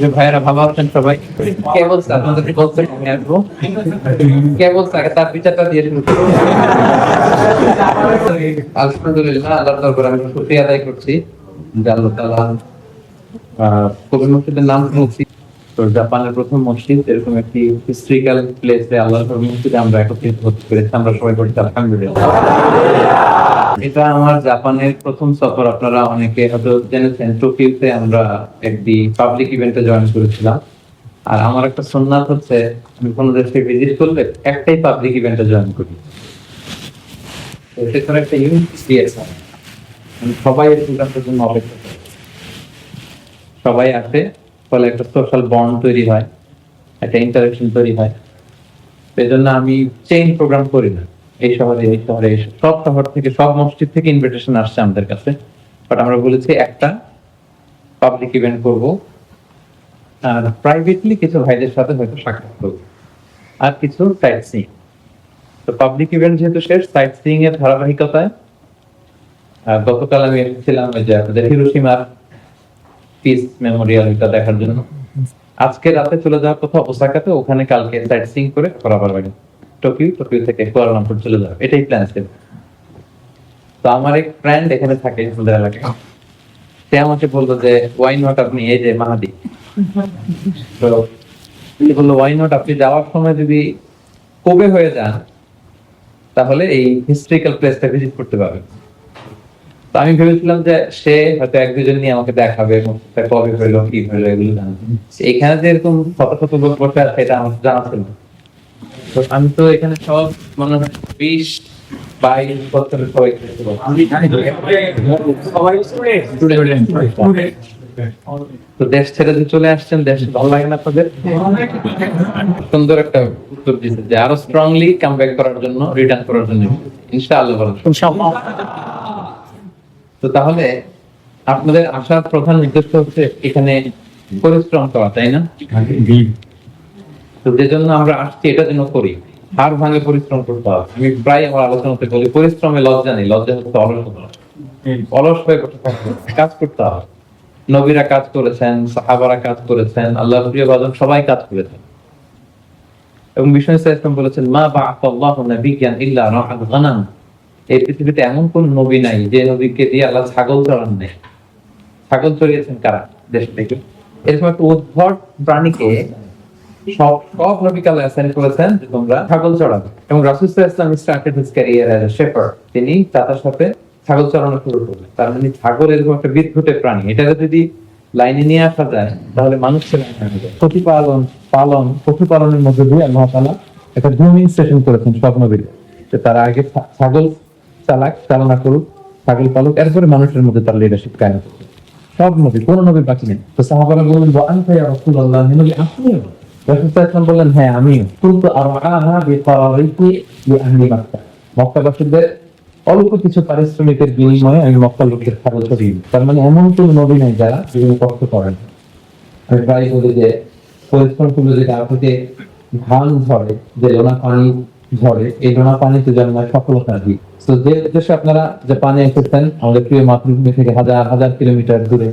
যে আছেন সবাই। কে বলছে? আপনাদের আমি আসব। কে বলছে? আগে তার বিচারটা দিয়ে শুরু আলহামদুলিল্লাহ আমি আদায় করছি। যে আল্লাহ কবি মসজিদের নাম শুনছি। তো জাপানের প্রথম মসজিদ, এরকম একটি হিস্ট্রিক্যাল প্লেসে আল্লাহর মসজিদে আমরা একত্রিত হতে পেরেছি। আমরা সবাই বলছি আলহামদুলিল্লাহ। এটা আমার জাপানের প্রথম সফর, আপনারা অনেকে হয়তো জেনেছেন, টোকিওতে আমরা একটি পাবলিক ইভেন্টে জয়েন করেছিলাম। আর আমার একটা সুন্নাত হচ্ছে, আমি কোনো দেশে ভিজিট করলে একটাই পাবলিক ইভেন্টে জয়েন করি। তো একটা ইউনিট দিয়েছে সবাই জন্য অপেক্ষা সবাই আসে, ফলে একটা সোশ্যাল বন্ড তৈরি হয়, একটা ইন্টারাকশন তৈরি হয়। এই জন্য আমি চেইন প্রোগ্রাম করি না। এই শহরে এই শহরে সব শহর থেকে, সব মসজিদ থেকে ইনভিটেশন আসছে আমাদের কাছে। বাট আমরা বলেছি একটা পাবলিক ইভেন্ট করব। আর প্রাইভেটলি কিছু ভাইদের সাথে হয়তো সাক্ষাৎ করব। আর কিছু সাইট সিং তো পাবলিক ইভেন্ট যেহেতু শেষ সাইট সিং এর ধারাবাহিকতায় গতকাল আমি এসেছিলাম যে আমাদের হিরোসীমার পিস মেমোরিয়াল এটা দেখার জন্য। আজকে রাতে চলে যাওয়ার কথা, ওসাকাতে, ওখানে কালকে সাইট সিং করে আবার বাড়ি। টোকিও টোকিও থেকে কুয়ালালামপুর চলে যাবে। এটাই প্ল্যান ছিল। তো আমার এক ফ্রেন্ড এখানে থাকে আমাদের এলাকায়। সে আমাকে বলল যে ওয়াই নট আপনি এই যে মাহাদি? তো বলল ওয়াই নট আপনি যাওয়ার সময় যদি কবে হয়ে যান, তাহলে এই হিস্ট্রিক্যাল প্লেসটা ভিজিট করতে পারবেন। তো আমি ভেবেছিলাম যে সে হয়তো এক দুজন নিয়ে আমাকে দেখাবে কবে হইল কি হইল এগুলো জানবে। এখানে যে এরকম শত শত লোক বসে আছে, এটা আমার জানা ছিল না। আমি তো এখানে সব মনে হয় বিশ বাইশ বছরের সবাই তো। দেশ ছেড়ে যে চলে আসছেন দেশ ভালো লাগে না আপনাদের? সুন্দর একটা উত্তর দিচ্ছে যে আরও স্ট্রংলি কাম ব্যাক করার জন্য রিটার্ন করার জন্য। ইনশাআল্লাহ। তো তাহলে আপনাদের আসার প্রধান উদ্দেশ্য হচ্ছে এখানে পরিশ্রম করা তাই না? জন্য আমরা আসছি করি। হার ভাঙে পরিশ্রম করতে হবে আমি প্রায় আমার আলোচনাতে বলি, পরিশ্রমে লজ্জা নেই, লজ্জা হচ্ছে অলস হয়ে কাজ করতে হবে নবীরা কাজ করেছেন, সাহাবারা কাজ করেছেন আল্লাহ প্রিয় বাদন সবাই কাজ করেছেন। এবং বিষ্ণু বলেছেন, মা বা আল্লাহ নবিজ্ঞান ইল্লা এই পৃথিবীতে এমন কোন নবী নাই যে নবীকে দিয়ে আল্লাহ ছাগল চড়ান নেই। ছাগল চড়িয়েছেন কারা? দেশ থেকে। এরকম একটা উদ্ভট প্রাণীকে সব সব নবী কালে অ্যাসাইন করেছেন যে তোমরা। ছাগল চড়াবে এবং রাসূল ওয়াসাল্লাম স্টার্টেড হিজ ক্যারিয়ার অ্যাজ তিনি তাতার সাথে ছাগল চড়ানো শুরু করলেন। তার মানে ছাগল এরকম একটা বিদ্যুতের প্রাণী। এটাকে যদি লাইনে নিয়ে আসা যায় তাহলে মানুষ প্রতিপালন পালন পশুপালনের মধ্যে দিয়ে আল্লাহ তাআলা একটা গ্রুমিং সেশন করেছেন সব নবীর যে তারা আগে ছাগল চালাক চালনা করুক ছাগল পালক এরপরে মানুষের মধ্যে তার লিডারশিপ কায়ন করবে সব নবী কোন নবী বাকি নেই। তো সাহাবারা বললেন নবী আপনিও রাসূল সাল্লাল্লাহু আলাইহি ওয়াসাল্লাম বললেন হ্যাঁ আমিও। কুনতু অল্প কিছু পারিশ্রমিকের বিনিময়ে আমি মক্কা ছাগল ছড়িয়ে। তার মানে এমন নবী নাই যারা বিভিন্ন কষ্ট করেন। আমি প্রায় বলি যে পরিশ্রম করলে যে গা থেকে ধান ঝরে, যে লোনা পানি ঝরে, এই লোনা পানিতে যেন সফলতা দিই। তো যে উদ্দেশ্যে আপনারা যে পানি এসেছেন, আমাদের প্রিয় মাতৃভূমি থেকে হাজার হাজার কিলোমিটার দূরে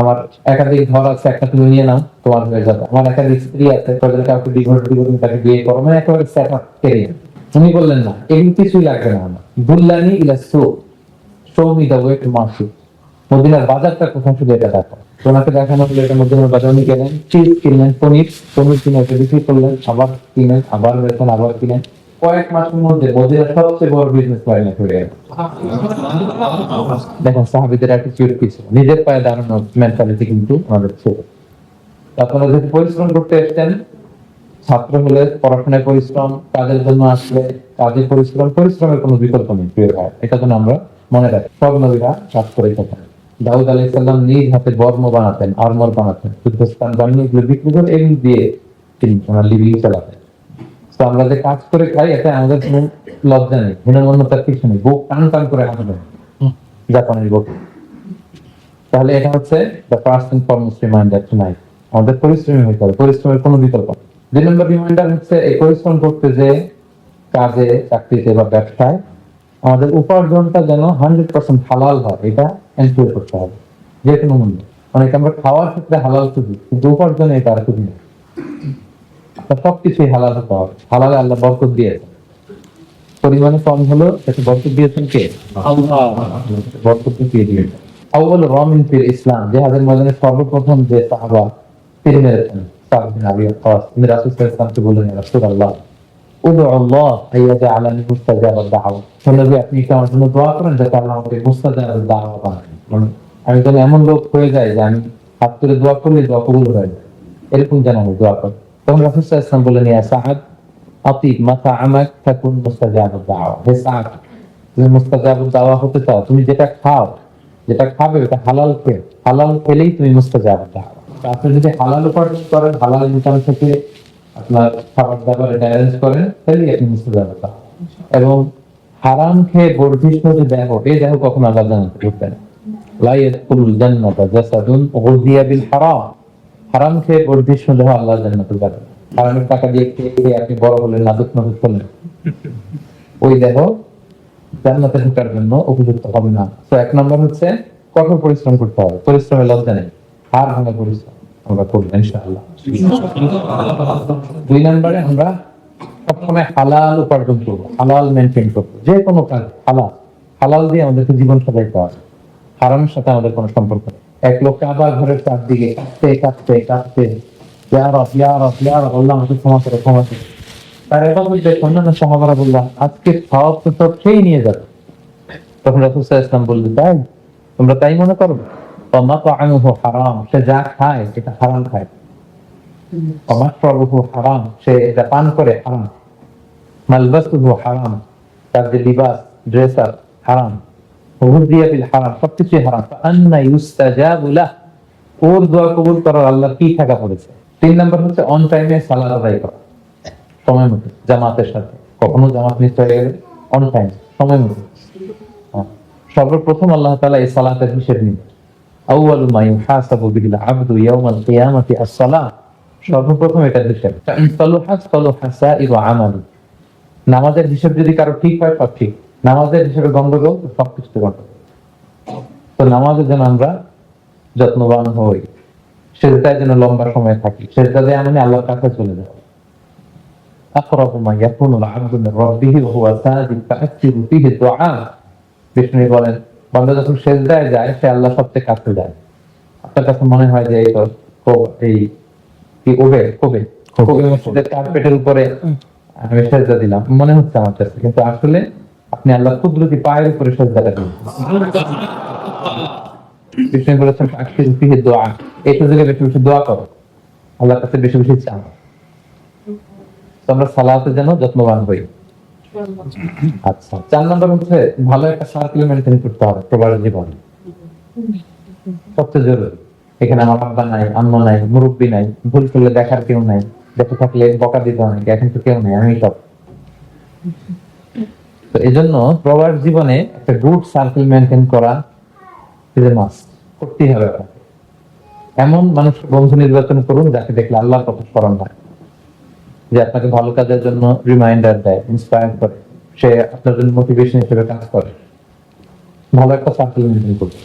আমার একাধিক ঘর আছে, একটা তুমি নিয়ে নাও, তোমার হয়ে যাবে। আমার একাধিক স্ত্রী আছে তাদের কাউকে ডিভোর্স দিব, তুমি তাকে বিয়ে করো মানে একেবারে সেট আপ কেরিয়ার উনি বললেন, না এগুলো কিছুই লাগবে না আমার। বুল্লানি ইলা so show me the way to market মদিনার বাজারটা কোথায় শুধু এটা দেখো। ওনাকে দেখানো হলো এটা মদিনার বাজার। উনি কিনেন চিজ কিনলেন পনির পনির কিনে বিক্রি করলেন আবার কিনেন আবার বেতন আবার কিনেন। কয়েক মাসের মধ্যে মদিনা সবচেয়ে বড় বিজনেস সাহাবিদের অ্যাটিটিউড কি ছিল? নিজের পায়ে মেন্টালিটি কিন্তু ছিল আপনারা যদি পরিশ্রম করতে এসছেন ছাত্র হলে পড়াশোনায় পরিশ্রম, কাজের জন্য আসলে কাজে পরিশ্রম, পরিশ্রমের কোনো বিকল্প নেই, প্রিয় ভাই। এটা যেন আমরা মনে রাখি। সব নবীরা কাজ করে থাকেন। দাউদ আলাহ সাল্লাম নিজ হাতে বর্ম বানাতেন আর্মর বানাতেন, যুদ্ধস্থান বানিয়ে বিক্রি করে এগুলো দিয়ে তিনি ওনার লিভিং চালাতেন। তো আমরা যে কাজ করে খাই এটা আমাদের কোনো লজ্জা নেই হীনমন্যতার কিছু নেই। বুক টান টান করে আমাদের জাপানের বুক। তাহলে এটা হচ্ছে the first and foremost reminder tonight আমাদের পরিশ্রমী হতে হবে পরিশ্রমের কোনো বিকল্প দুই নম্বর রিমাইন্ডার হচ্ছে এই পরিশ্রম করতে যে কাজে চাকরিতে বা ব্যবসায় আমাদের উপার্জনটা যেন হান্ড্রেড পার্সেন্ট হালাল হয় এটা এনশিওর করতে হবে যে কোনো মূল্যে। অনেক আমরা খাওয়ার ক্ষেত্রে হালাল খুঁজি কিন্তু উপার্জনে এটা আর খুঁজি না। তা সবকিছুই হালাল হতে হবে। হালালে আল্লাহ বরকত দিয়েছে পরিমাণে কম হলো বরকত দিয়েছেন কে? বরকত দিয়ে দিয়েছে আউয়াল রামিন ফিল ইসলাম জিহাদের ময়দানে সর্বপ্রথম যে সাহাবা তীর মেরেছেন সাদ বিন আবি ওয়াক্কাস। তিনি রাসূল ওয়াসাল্লামকে বললেন ইয়া রাসূলুল্লাহ উদু আল্লাহ আইয়াজআলানি মুস্তাজাবাদ দাওয়া। নবী আপনি কি আমার জন্য দোয়া করেন যাতে আল্লাহ আমাকে দাওয়া বানান আমি যেন এমন লোক হয়ে যায় যে আমি হাত তুলে দোয়া করলে দোয়া কবুল হয়ে যায়। এরকম যেন আমি দোয়া করি। তখন রাসূল ওয়াসাল্লাম বললেন, ইয়া সাহাদ আতিব মাতা আমাক দাওয়া। হতে চাও, তুমি যেটা খাও, যেটা খাবে ওটা হালাল খেয়ে, হালাল খেলেই তুমি মুস্তাজাবুদ দাওয়া আপনি যদি হালাল উপার্জন করেন, হালাল ইনকাম থেকে আপনার খাবার দাবার এটা অ্যারেঞ্জ করেন, তাহলেই আপনি মুস্তাজাবুদ দাওয়া এবং হারাম খেয়ে বর্ধিষ্ণু যে দেহ, এই দেহ কখনো আল্লাহ জানাতে ঢুকবে না। লা জাসাদুন গুযিয়া বিল হারাম। হারাম খেয়ে বর্ধিষ্ণু দেহ আল্লাহ জান্নাতে যাবে হারামের টাকা দিয়ে খেয়ে আপনি বড় হলেন নাদুক নাদুক হলেন। ওই দেহ জান্নাতে ঢোকার জন্য উপযুক্ত হবে না। তো এক নম্বর হচ্ছে কঠোর পরিশ্রম করতে হবে। পরিশ্রমের লজ্জা নেই। হার ভাঙা পরিশ্রম আমরা করব ইনশাআল্লাহ। দুই নম্বরে আমরা সবসময় হালাল উপার্জন করব, হালাল মেনটেন করব। যে কোনো কাজ হালাল। হালাল দিয়ে আমাদেরকে জীবন সাজাইতে পাওয়া হারামের সাথে আমাদের কোনো সম্পর্ক নেই। এক লোক আবার ঘরের চারদিকে কাঁদতে কাঁদতে কাঁদতে। আল্লাহ আমাকে ক্ষমা করে, ক্ষমা তার এবার অন্যান্য সাহাবারা বললাম আজকে সব তো সব নিয়ে যাবে। তখন আলাইহি বললেন তাই তোমরা তাই মনে করো? মাতাআমুহু হারাম, সে যা খায় এটা হারাম খায়। মাশরাবুহু হারাম, সে এটা পান করে, হারাম। মালবাসুহু হারাম, তার যে লিবাস ড্রেস হারাম। হুদিয়া বিল হারাম সবকিছুই হারাম আন্না লাহ ওর দোয়া কবুল করার আল্লাহ কি টাকা পড়েছে? তিন হচ্ছে অন টাইমে সালাত আদায় করা। সময় মতো, জামাতের সাথে। কখনো জামাত মিস হয়ে গেলে অন টাইম সময় মতো। হ্যাঁ। সর্বপ্রথম আল্লাহ তাআলা এই সালাতের হিসেব নিন আউয়ালু মা ইউহাসাবু বিল আবদু ইয়াউমাল কিয়ামাতি আস-সালাহ। সর্বপ্রথম এটা হিসেব। সালুহাস সালুহাসাইরু আমালু। নামাজের হিসেব যদি কারও ঠিক হয়, সব ঠিক। নামাজের হিসেবে গন্ডগোল তো সবকিছু গন্ডগোল তো নামাজে যেন আমরা যত্নবান হই সেজদায় যেন লম্বা সময় থাকি সেজদাতে আমি আল্লাহর কাছে চলে যাব أقرب ما يكون العبد من ربه وهو ساجد فأكثر فيه الدعاء বিষ্ণু বলেন বান্দা যখন সেজদায় যায় সে আল্লাহ সবচেয়ে কাছে যায় আপনার কাছে মনে হয় যে এই তো কো- এই কি ওবে কবে কবে মসজিদের কার্পেটের উপরে আমি সেজদা দিলাম মনে হচ্ছে আমার কাছে কিন্তু আসলে আপনি আল্লাহ কুদরতি পায়ের উপরে সেজদাটা দিন বিষ্ণু বলেছেন দোয়া। এই সুযোগে বেশি বেশি দোয়া করো। আল্লাহর কাছে বেশি বেশি চাও। আমরা সালাতে যেন যত্নবান হই। আচ্ছা চার নম্বর হচ্ছে, ভালো একটা সার্কেল মেনটেন করতে হবে প্রবাস জীবনে। সবচেয়ে জরুরি। এখানে আমার আব্বা নাই, আম্মা নাই, মুরব্বী নাই, ভুল করলে দেখার কেউ নাই, দেখে থাকলে বকা দিতে অনেকে এখন তো কেউ নেই, আমি সব। তো এই জন্য প্রবাস জীবনে একটা গুড সার্কেল মেনটেন করা must। করতেই হবে এমন মানুষ বন্ধু নির্বাচন করুন যাকে দেখলে আল্লাহর কথা স্মরণ হয় যে আপনাকে ভালো কাজের জন্য রিমাইন্ডার দেয় ইন্সপায়ার করে। সে আপনার জন্য মোটিভেশন হিসেবে কাজ করে। ভালো একটা সার্কেল মেনটেন করবে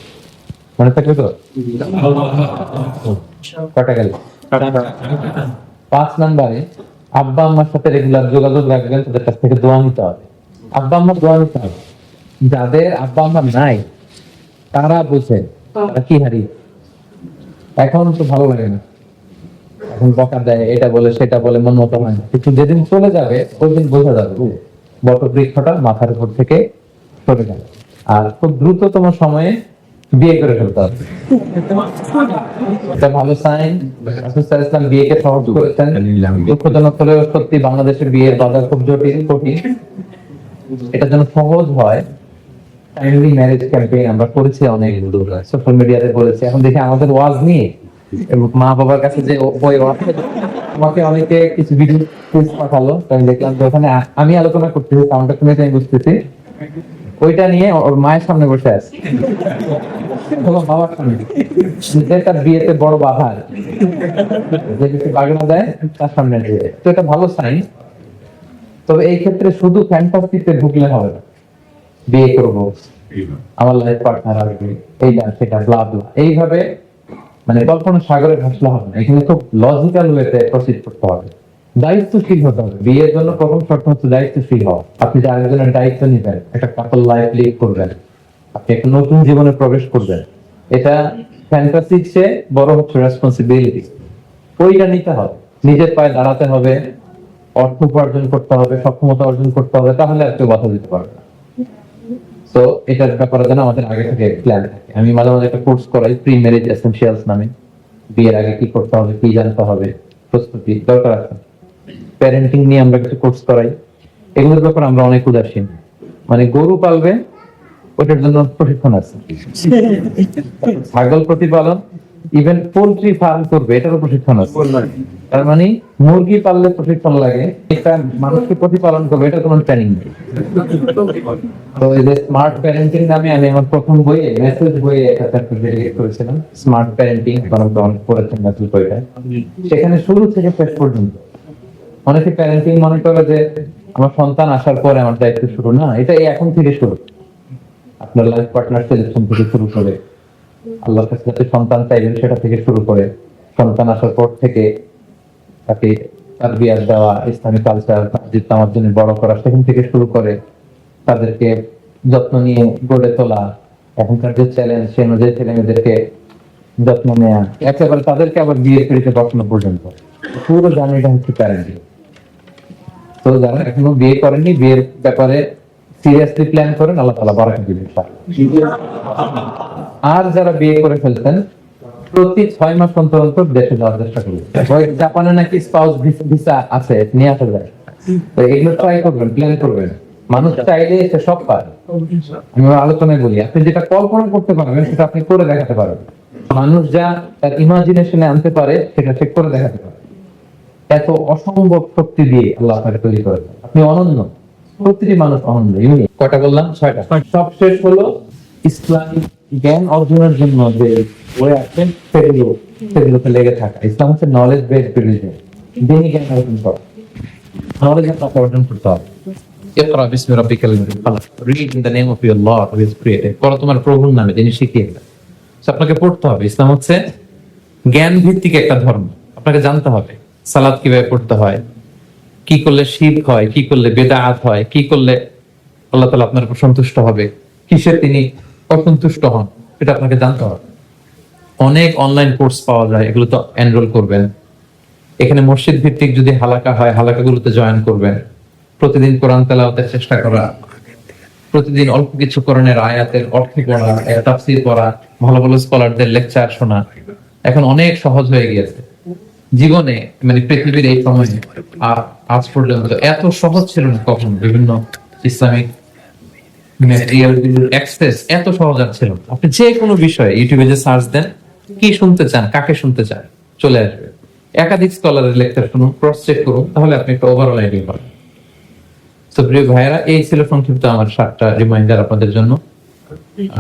মনে থাকবে তো? কটা গেল? পাঁচ নাম্বারে আব্বা আম্মার সাথে রেগুলার যোগাযোগ রাখবেন, তাদের কাছ থেকে দোয়া নিতে হবে। আব্বা আম্মার দোয়া নিতে হবে। যাদের আব্বা আম্মা নাই তারা বুঝে তারা কি হারিয়ে এখন তো ভালো লাগে না। এখন বকা দেয় এটা বলে সেটা বলে মন মতো হয় না। কিন্তু যেদিন চলে যাবে ওই দিন বোঝা যাবে বট বৃক্ষটা মাথার উপর থেকে সরে গেল আর খুব দ্রুততম সময়ে বিয়ে করে ফেলতে হবে। এটা ভালো সাইন ইসলাম বিয়েকে সহজ করেছেন। দুঃখজনক হলেও সত্যি বাংলাদেশের বিয়ের বাজার খুব জটিল কঠিন। এটা যেন সহজ হয়। টাইমলি ম্যারেজ ক্যাম্পেইন আমরা করেছি অনেক সোশ্যাল মিডিয়াতে বলেছি। এখন দেখি আমাদের ওয়াজ নিয়ে। মা বাবার কাছে যে ওয়াজ। আমাকে অনেকে কিছু ভিডিও পাঠালো। আমি দেখলাম যে ওখানে আমি আলোচনা করতেছি সাউন্ডটা শুনে আমি বুঝতেছি। ওইটা নিয়ে ওর মায়ের সামনে বসে আছে। বাবার সামনে। বিয়েতে বড় বাধা। আর যে কিছু বাগনা দেয়, তার সামনে দিয়ে। তো এটা ভালো সাইন তবে এই ক্ষেত্রে শুধু ফ্যান্টাসিতে ঢুকলে হবে না। বিয়ে করব। আমার লাইফ পার্টনার আসবে। এইটা সেটা ব্লা ব্লা এইভাবে মানে কল্পনা সাগরে ভাসলে হবে না। এখানে খুব লজিক্যাল ওয়েতে প্রসিড করতে হবে। দায়িত্বশীল হতে হবে। বিয়ের জন্য প্রথম শর্ত হচ্ছে দায়িত্বশীল হওয়া। আপনি যে আরেকজনের দায়িত্ব নিবেন একটা কাপল লাইফ লিড করবেন আপনি একটা নতুন জীবনে প্রবেশ করবেন এটা ফ্যান্টাসির চেয়ে বড় হচ্ছে রেসপন্সিবিলিটি ওইটা নিতে হবে। নিজের পায়ে দাঁড়াতে হবে। অর্থ উপার্জন করতে হবে সক্ষমতা অর্জন করতে হবে তাহলে আর কেউ বাধা দিতে পারবে না। তো এটার ব্যাপারে যেন আমাদের আগে থেকে প্ল্যান থাকে। আমি মাঝে মাঝে একটা কোর্স করাই প্রি ম্যারেজ এসেনশিয়ালস নামে। বিয়ের আগে কি করতে হবে কি জানতে হবে প্রস্তুতি দরকার আছে। প্যারেন্টিং নিয়ে আমরা কিছু কোর্স করাই। এগুলোর ব্যাপারে আমরা অনেক উদাসীন। মানে গরু পালবে ওটার জন্য প্রশিক্ষণ আছে। ছাগল প্রতিপালন ইভেন পোল্ট্রি ফার্ম করবে এটারও প্রশিক্ষণ আছে। তার মানে মুরগি পাললে প্রশিক্ষণ লাগে এটা মানুষকে প্রতিপালন করবে এটা কোনো ট্রেনিং নেই। তো এই যে স্মার্ট প্যারেন্টিং নামে আমি আমার প্রথম বইয়ে মেসেজ বইয়ে একটা চ্যাপ্টার ডেডিকেট করেছিলাম স্মার্ট প্যারেন্টিং মেসেজ বইটা। সেখানে শুরু থেকে শেষ পর্যন্ত। অনেকে প্যারেন্টিং মনে করে যে আমার সন্তান আসার পরে আমার দায়িত্ব শুরু। না এটা এখন থেকে শুরু। আপনার লাইফ পার্টনার সিলেকশন থেকে শুরু করে আল্লাহর কাছে যাতে সন্তান চাইবেন, সেটা থেকে শুরু করে সন্তান আসার পর থেকে তাকে তার বিয়ার দেওয়া, ইসলামী কালচার তাদের আমার জন্য বড় করা, সেখান থেকে শুরু করে তাদেরকে যত্ন নিয়ে গড়ে তোলা, এখনকার যে চ্যালেঞ্জ সে অনুযায়ী ছেলে মেয়েদেরকে যত্ন নেওয়া একেবারে তাদেরকে আবার বিয়ে পিড়িতে বসানো পর্যন্ত পুরো জার্নিটা হচ্ছে প্যারেন্টিং তো যারা এখনও বিয়ে করেননি, বিয়ের ব্যাপারে সিরিয়াসলি প্ল্যান করেন, আল্লাহ তালা বারাকা দিবেন। আর যারা বিয়ে করে ফেলতেন প্রতি ছয় মাস অন্তর অন্তর দেশে যাওয়ার চেষ্টা করবেন জাপানে নাকি স্পাউস ভিসা আছে নিয়ে আসা যায়। তো এগুলো ট্রাই করবেন প্ল্যান করবেন। মানুষ চাইলে সে সব পারে আমি আলোচনায় বলি আপনি যেটা কল্পনা করতে পারবেন সেটা আপনি করে দেখাতে পারবেন মানুষ যা তার ইমাজিনেশনে আনতে পারে সেটা সে করে দেখাতে পারে। এত অসম্ভব শক্তি দিয়ে আল্লাহ আপনাকে তৈরি করেছেন। আপনি অনন্য। প্রতিটি মানুষ অনন্য ইউনিক কয়টা বললাম? ছয়টা। সব শেষ হলো ইসলামিক জ্ঞান অর্জনের জন্য যে বই আছেন সেগুলো, সেগুলোতে লেগে থাকা। ইসলাম হচ্ছে নলেজ বেসড রিলিজন দিনই জ্ঞান অর্জন করা। নলেজ আপনাকে অর্জন করতে হবে। ইকরা বিসমি রাব্বিকাল খালাক read in the name of lord who is created তোমার প্রভুর নামে, যিনি শিখিয়ে আপনাকে পড়তে হবে। ইসলাম হচ্ছে জ্ঞান ভিত্তিক একটা ধর্ম। আপনাকে জানতে হবে সালাদ কীভাবে পড়তে হয়? কি করলে শীত হয়? কি করলে বেদাআত হয়? কি করলে আল্লাহ তাআলা আপনার উপর সন্তুষ্ট হবে? কিসে তিনি অসন্তুষ্ট হন, এটা আপনাকে জানতে হবে। অনেক অনলাইন কোর্স পাওয়া যায়, এগুলো তো এনরোল করবেন। এখানে মসজিদ ভিত্তিক যদি হালাকা হয়, হালাকাগুলোতে জয়েন করবেন। প্রতিদিন কোরআন তেলাওয়াতের চেষ্টা করা, প্রতিদিন অল্প কিছু করণের আয়াতের অর্থ পড়া তাফসীর পড়া, ভালো ভালো স্কলারদের লেকচার শোনা, এখন অনেক সহজ হয়ে গিয়েছে। জীবনে মানে পৃথিবীর এই সময় আ- আজ পর্যন্ত এত সহজ ছিল না কখন বিভিন্ন ইসলামিক অ্যাক্সেস এত সহজ ছিল আপনি যে কোনো বিষয়ে ইউটিউবে যে সার্চ দেন, কি শুনতে চান, কাকে শুনতে চান, চলে আসবে। একাধিক স্কলারের লেকচার শুনুন ক্রস চেক করুন, তাহলে আপনি একটা ওভারঅল আইডিয়া পাবেন। তো প্রিয় ভাইয়েরা, এই ছিল সংক্ষিপ্ত আমার সাতটা রিমাইন্ডার আপনাদের জন্য।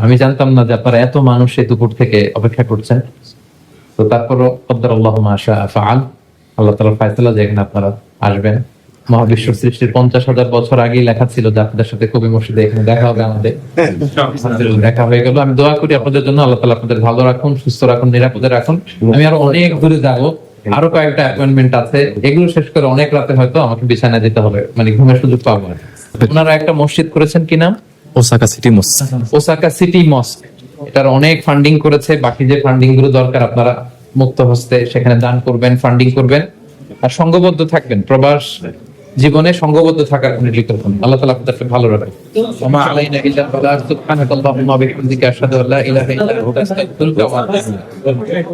আমি জানতাম না যে আপনারা এত মানুষ এই দুপুর থেকে অপেক্ষা করছেন। তো তারপরও আল্লাহ আল্লাহ তাআলার ফায়সালা যে এখানে আপনারা, আসবেন। মহাবিশ্ব সৃষ্টির পঞ্চাশ হাজার বছর আগেই লেখা ছিল যে আপনাদের সাথে কবি মসজিদে এখানে দেখা হবে আমাদের। দেখা হয়ে গেল। আমি দোয়া করি আপনাদের জন্য। আল্লাহ তাআলা আপনাদের ভালো রাখুন সুস্থ রাখুন নিরাপদে রাখুন। আমি আরও অনেক দূরে যাব। আরও কয়েকটা অ্যাপয়েন্টমেন্ট আছে। এগুলো শেষ করে অনেক রাতে হয়তো আমাকে বিছানায় যেতে হবে। মানে ঘুমের সুযোগ পাবো না। ওনারা একটা মসজিদ করেছেন কি নাম? ওসাকা সিটি মসজিদ ওসাকা সিটি মস্ক। এটার অনেক ফান্ডিং করেছে। বাকি যে ফান্ডিংগুলো দরকার আপনারা মুক্ত হস্তে সেখানে দান করবেন ফান্ডিং করবেন। আর সংঘবদ্ধ থাকবেন। প্রবাস জীবনে সঙ্গবদ্ধ থাকার আপনি লিখতে পারেন আল্লাহ তালা ভালো রাখেন। ওমা আলাইনা ইল্লা বালাগ সুবহানাকাল্লাহুম্মা ওয়া বিহামদিকা আশহাদু আল্লা ইলাহা ইল্লা আনতা আস্তাগফিরুকা ওয়া আতুবু ইলাইক